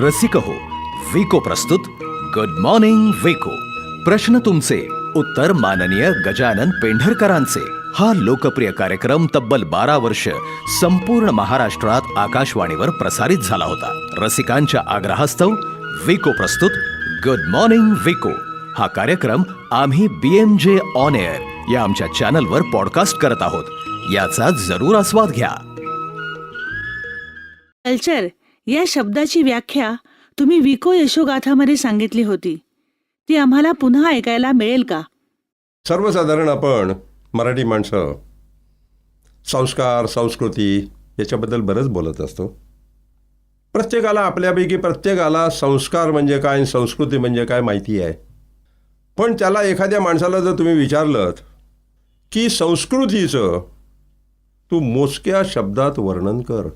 रसिक हो. विको प्रस्तुत. Good morning Vicco. प्रश्न तुमचे. उत्तर माननीय गजानन पेंढरकरांचे. हा लोकप्रिय कार्यक्रम तब्बल बारा वर्ष संपूर्ण महाराष्ट्रात आकाशवाणीवर प्रसारित झाला होता. रसिकांच्या आग्रहास्तव विको प्रस्तुत. Good morning Vicco. हा कार्यक्रम आम्ही बीएमजे ऑन एअर या आमच्या चॅनलवर पॉडकास्ट करत आहोत. याचा जरूर आस्वाद घ्या. कल्चर. या शब्दाची व्याख्या तुम्ही विको यशोगाथामध्ये सांगितली होती. ती आम्हाला पुन्हा ऐकायला मिळेल का? सर्वसाधारण आपण मराठी माणसं संस्कार संस्कृती याच्याबद्दल बरंच बोलत असतो. प्रत्येकाला आपल्यापैकी प्रत्येकाला संस्कार म्हणजे काय संस्कृती म्हणजे काय माहिती आहे. पण त्याला एखाद्या माणसाला जर तुम्ही विचारलं की संस्कृतीचं तू मोजक्या शब्दात वर्णन कर.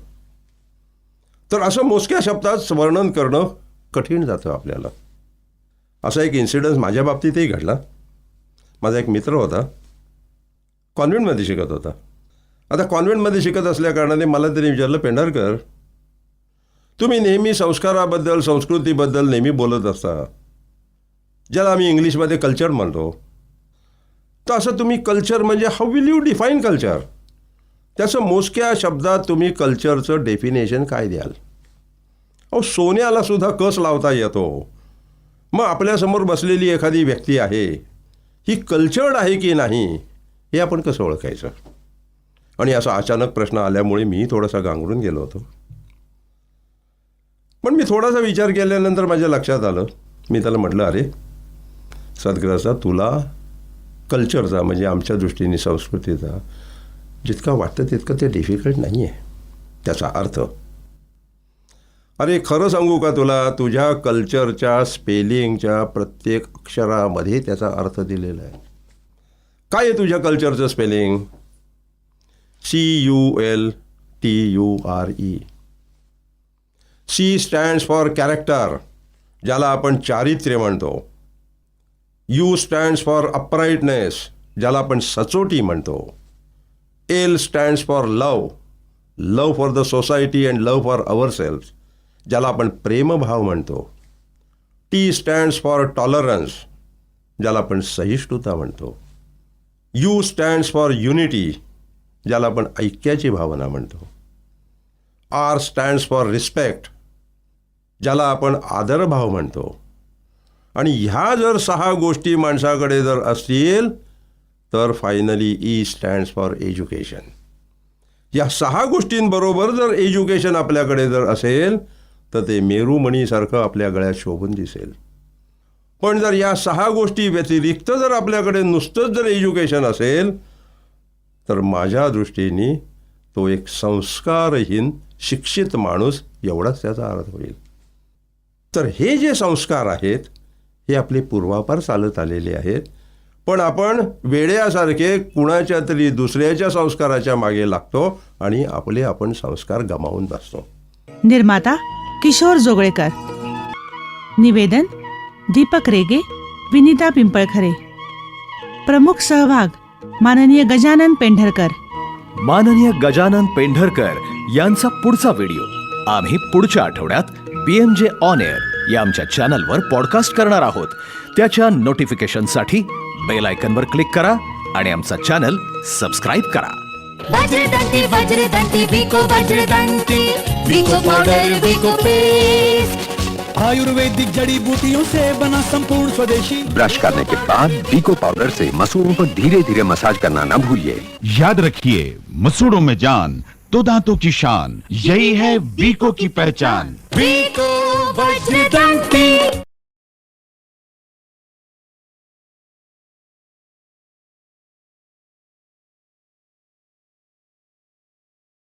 तर असं मोजक्या शब्दात वर्णन करणं कठीण जातं आपल्याला. असा एक इन्सिडन्स माझ्या बाबतीतही घडला. माझा एक मित्र होता. कॉन्व्हेंटमध्ये शिकत होता. आता कॉन्व्हेंटमध्ये शिकत असल्याकारणाने मला त्याने विचारलं पेंढारकर तुम्ही नेहमी संस्काराबद्दल संस्कृतीबद्दल नेहमी बोलत असता. ज्याला आम्ही इंग्लिशमध्ये कल्चर म्हणतो. तर असं तुम्ही कल्चर म्हणजे how will you define culture त्याचं मोजक्या शब्दात तुम्ही कल्चरचं डेफिनेशन काय द्याल? अहो सोन्याला सुद्धा कस लावता येतो? मग आपल्यासमोर बसलेली एखादी व्यक्ती आहे ही कल्चर्ड आहे की नाही हे आपण कसं ओळखायचं? आणि असा अचानक प्रश्न आल्यामुळे मी थोडासा गांगरून गेलो होतो. पण मी थोडासा विचार केल्यानंतर माझ्या लक्षात आलं. मी त्याला म्हटलं अरे सद्ग्रसा तुला कल्चरचा म्हणजे आमच्या दृष्टीने संस्कृतीचा जितका वाटतं तितकं ते डिफिकल्ट नाही आहे त्याचा अर्थ अरे खरं सांगू का तुला तुझ्या कल्चरच्या स्पेलिंगच्या प्रत्येक अक्षरामध्ये त्याचा अर्थ दिलेला आहे. काय आहे तुझ्या कल्चरचं spelling? C U L T U R E. C stands for character ज्याला आपण चारित्र्य म्हणतो. यू स्टँड्स फॉर अपराईटनेस ज्याला आपण सचोटी म्हणतो. L stands for love love for the society and love for our self ज्याला आपण प्रेमभाव म्हणतो. टी स्टँड्स फॉर टॉलरन्स ज्याला आपण सहिष्णुता म्हणतो. यू स्टँड्स फॉर युनिटी ज्याला आपण ऐक्याची भावना म्हणतो. आर स्टँड्स फॉर रिस्पेक्ट ज्याला आपण आदरभाव म्हणतो. आणि ह्या जर सहा गोष्टी माणसाकडे जर असतील तर finally E stands for education या सहा गोष्टींबरोबर जर एज्युकेशन आपल्याकडे जर असेल तर ते मेरूमणीसारखं आपल्या गळ्यात शोभून दिसेल. पण जर या सहा गोष्टी व्यतिरिक्त जर आपल्याकडे नुसतंच जर एज्युकेशन असेल तर माझ्या दृष्टीने तो एक संस्कारहीन शिक्षित माणूस एवढाच त्याचा अर्थ होईल. तर हे जे संस्कार आहेत हे आपले पूर्वापार चालत आलेले आहेत. पण आपण वेड्यासारखे कुणाच्या तरी दुसऱ्याच्या संस्काराच्या मागे लागतो आणि आपले आपण संस्कार गमावून बसतो. निर्माता किशोर जोगळेकर. निवेदन दीपक रेगे विनिता पिंपळखरे. प्रमुख सहभाग माननीय गजानन पेंढरकर. माननीय गजानन पेंढरकर यांचा पुढचा व्हिडिओ. आम्ही पुढच्या आठवड्यात P M J on air या आमच्या चॅनलवर पॉडकास्ट करणार आहोत. त्याच्या नोटिफिकेशनसाठी बेल आयकनवर क्लिक करा आणि आमचा चॅनल सबस्क्राईब करा. वज्रदंती वज्रदंती विको वज्रदंती विको पाउडर विको पेस्ट आयुर्वेदिक जड़ी बूटियों से बना संपूर्ण स्वदेशी। ब्रश करने के बाद बीको पाउडर से मसूड़ों पर धीरे धीरे मसाज करना न भूलिए। याद रखिए मसूड़ों में जान तो दांतों की शान यही है बीको की पहचान। विको वज्रदंती।